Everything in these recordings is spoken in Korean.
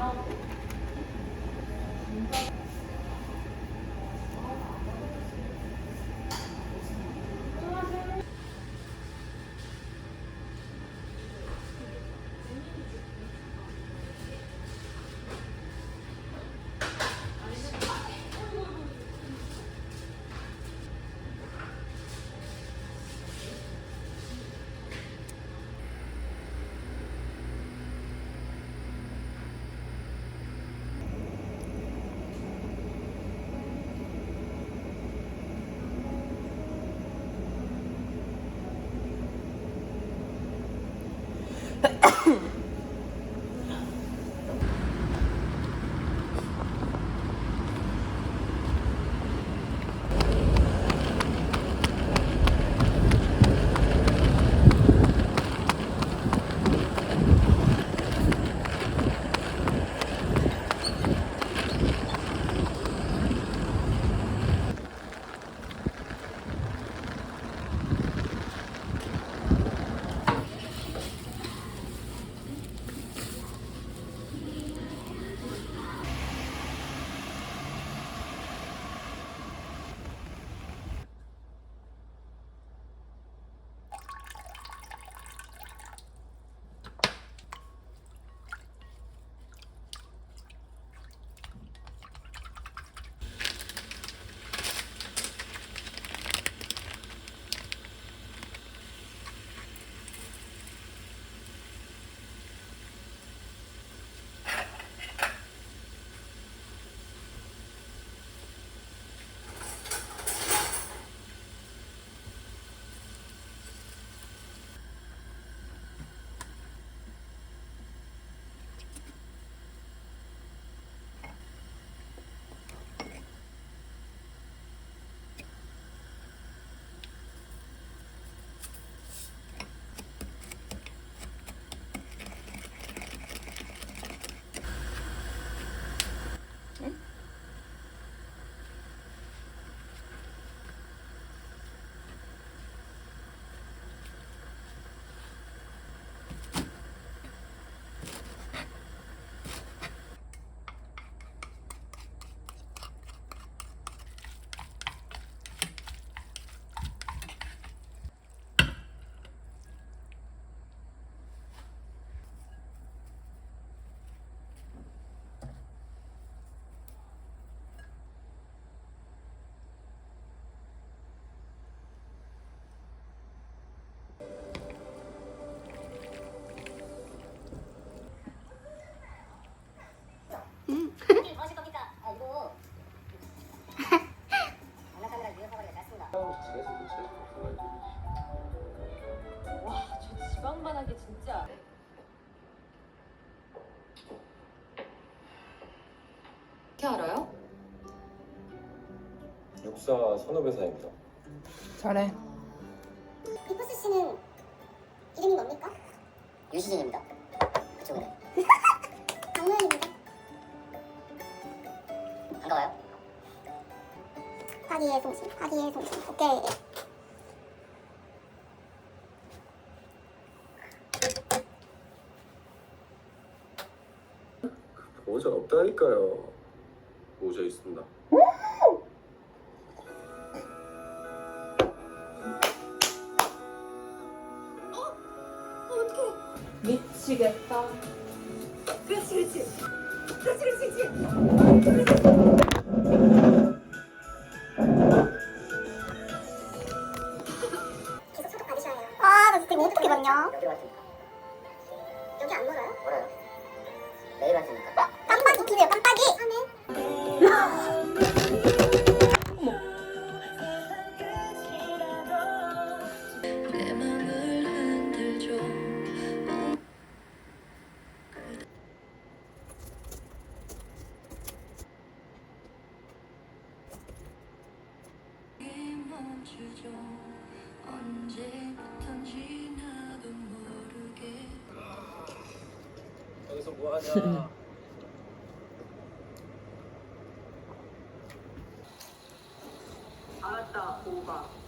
Não. 와, 저 지방만하게 진짜. 어떻게 알아요? 육사 선후배사입니다. 잘해. 비포스 씨는 이름이 뭡니까? 유시진입니다. 그쪽은 강노현입니다. 반가워요. 파리의 송신, 파리의 송신. 오케이. 모자 없다니까요. 모자 있습니다. 미치겠다. 그렇지, 그렇지. 그렇지, 그렇지, 그렇지. 여기서 뭐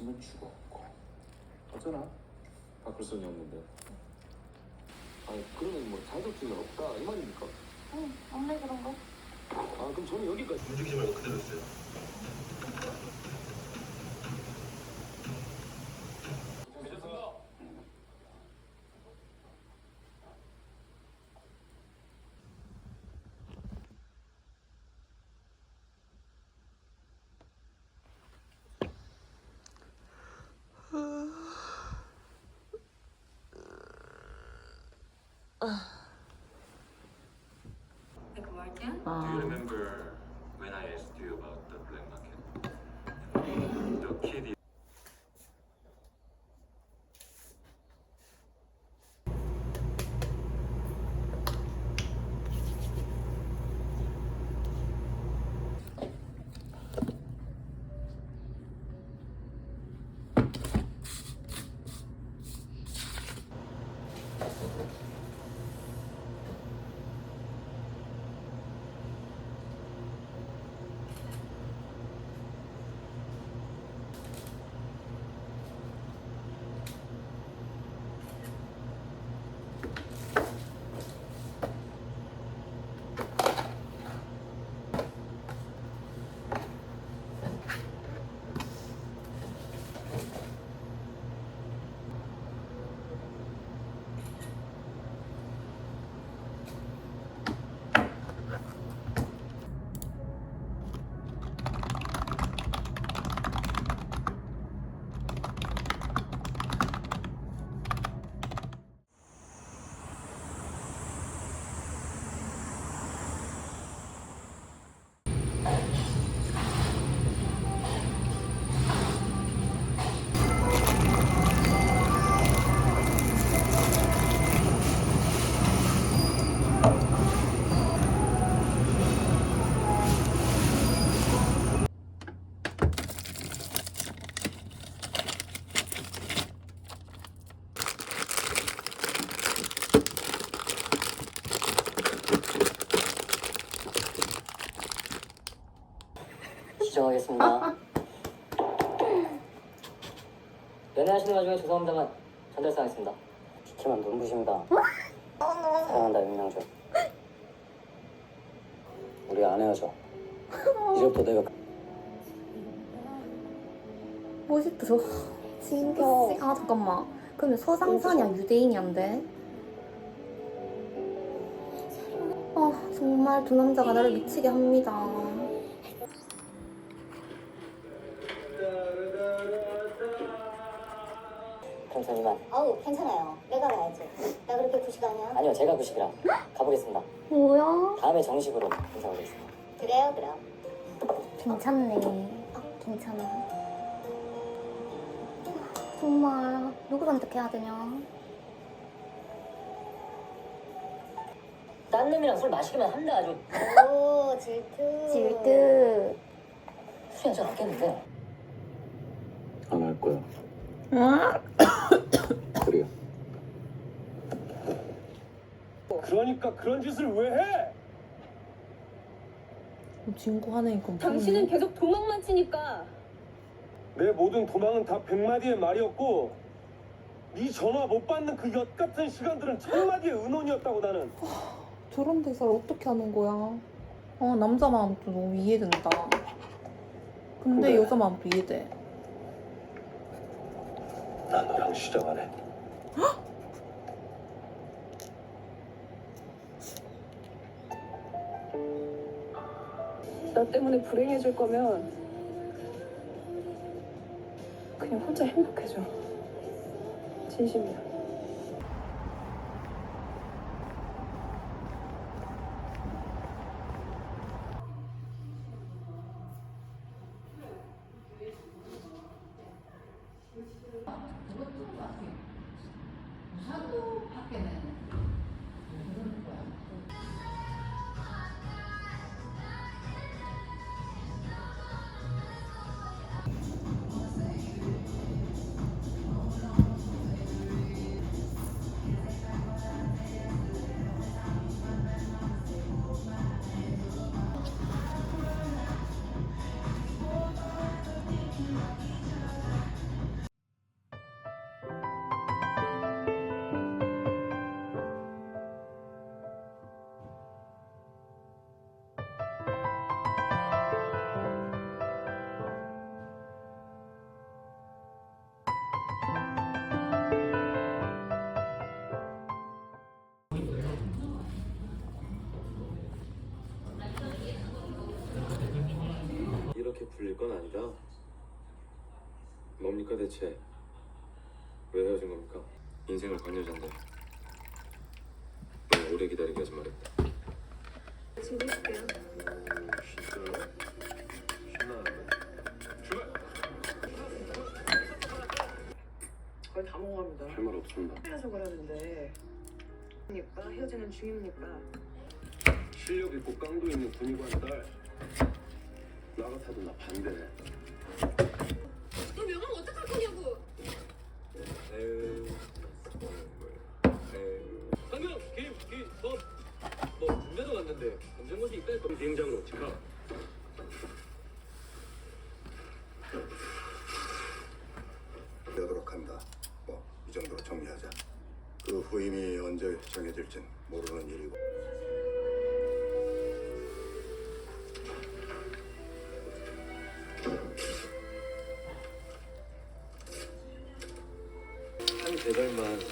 그 친구는 죽었고 어쩌나? 바꿀 수는 없는데 아니 그러면 뭐 자격증이 없다 이 말입니까? 응, 없네 그런 거. 아 그럼 저는 여기까지 움직이지 말고 그대로 있어요 Uh, Do you remember when I asked you about the black market? The kid 연애하시는 와중에 죄송합니다만 전달사항 있습니다. 지키면 눈부십니다. 사랑한다 윤명주. 우리 안 헤어져. 이제부터 내가 멋있다 저. 징겨 아 잠깐만. 그러면 서상산이야 유대인이 안돼 아 정말 두 남자가 나를 미치게 합니다 감사합니다. 아우 괜찮아요. 내가 가야지. 나 그렇게 구시가냐? 아니요 제가 구식이라 가보겠습니다. 뭐야 다음에 정식으로 인사드리겠습니다. 그래요 그럼. 괜찮네 아 괜찮아 정말 누구 선택해야 되냐 딴 놈이랑 술 마시기만 한다 아주 오 질투. 질듯 술이 한잔 없겠는데. 안 할 거야. 그래요. 그러니까 그런 짓을 왜 해? 친구 하나니까 당신은 계속 도망만 치니까 내 모든 도망은 다 백마디의 말이었고 네 전화 못 받는 그 엿 같은 시간들은 천마디의 은혼이었다고 나는 저런 대사를 어떻게 하는 거야 어 남자 마음도 너무 이해된다 근데 그래. 여자 마음도 이해돼 난 너랑 시작 안 해. 나 때문에 불행해질 거면 그냥 혼자 행복해져. 진심이야 뭡니까 대체? 왜 헤어진 겁니까? 인생을 건 여잔데 너무 오래 기다리게 하지 말했다. 진짜요? 신나는데? 거의 다 먹어갑니다. 할말 없습니다. 헤어져 그러는데 니까 헤어지는 중입니까? 실력 있고 깡도 있는 군의관 딸. 나 같아도 나 반대해. 한계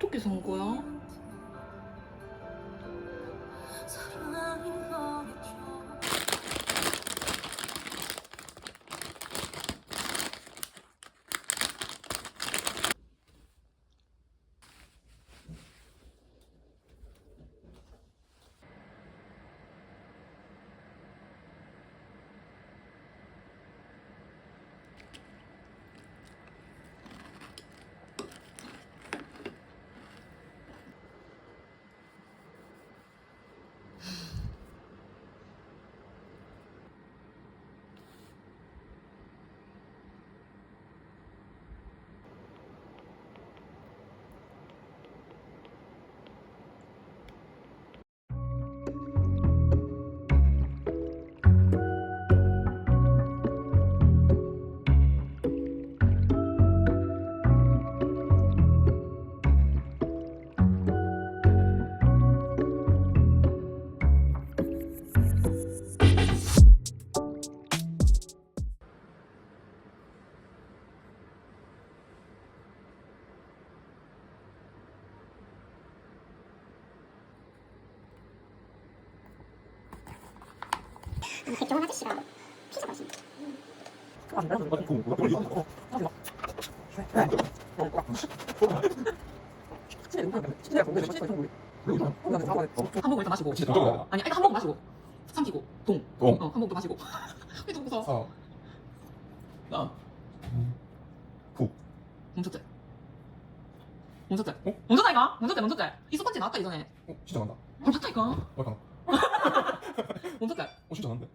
어떻게 산 거야? 백종원 아저씨가 피자 맛있네. 한 모금 일단 마시고 아니 일단 한 모금 마시고 삼키고 동 동. 어, 한 모금 더 마시고 왜 자꾸 웃어 어. 나 후. 멈췄대 멈췄대 멈췄다니까 멈췄대 멈췄대 이수 번째 나왔다 이전에 어, 진짜 간다. 멈췄다니까 어, 간 멈췄대 어, 진짜 간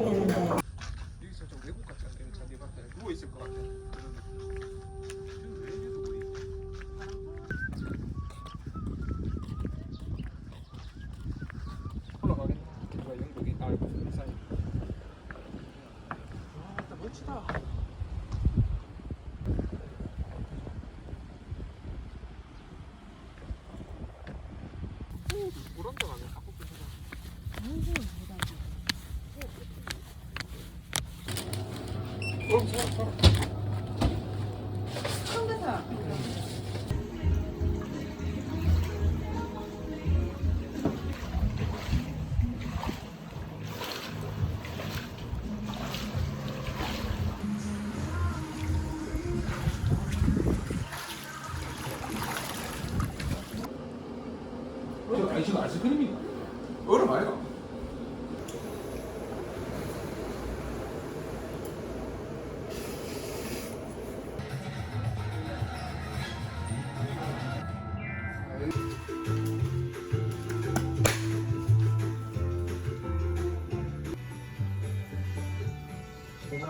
대. 저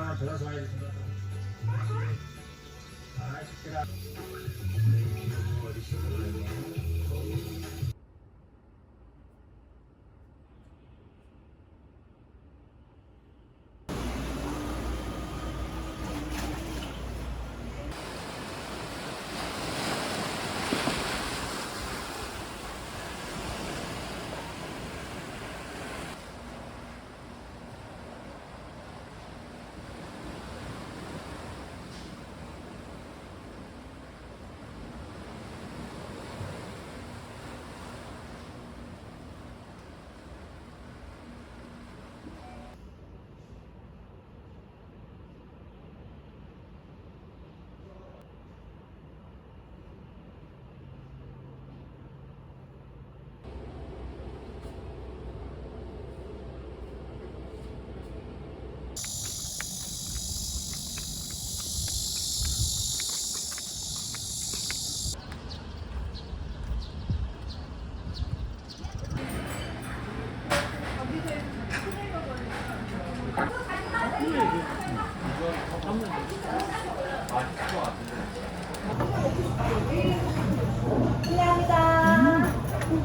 아, 돌아서 와야겠습니다. 아, 죽겠다.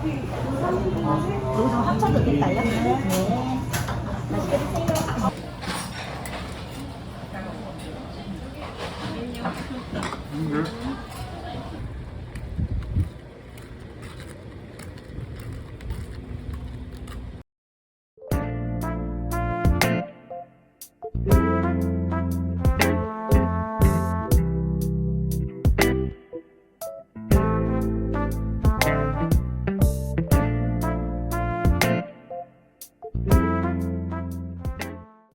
여기서 합쳐도 될까요?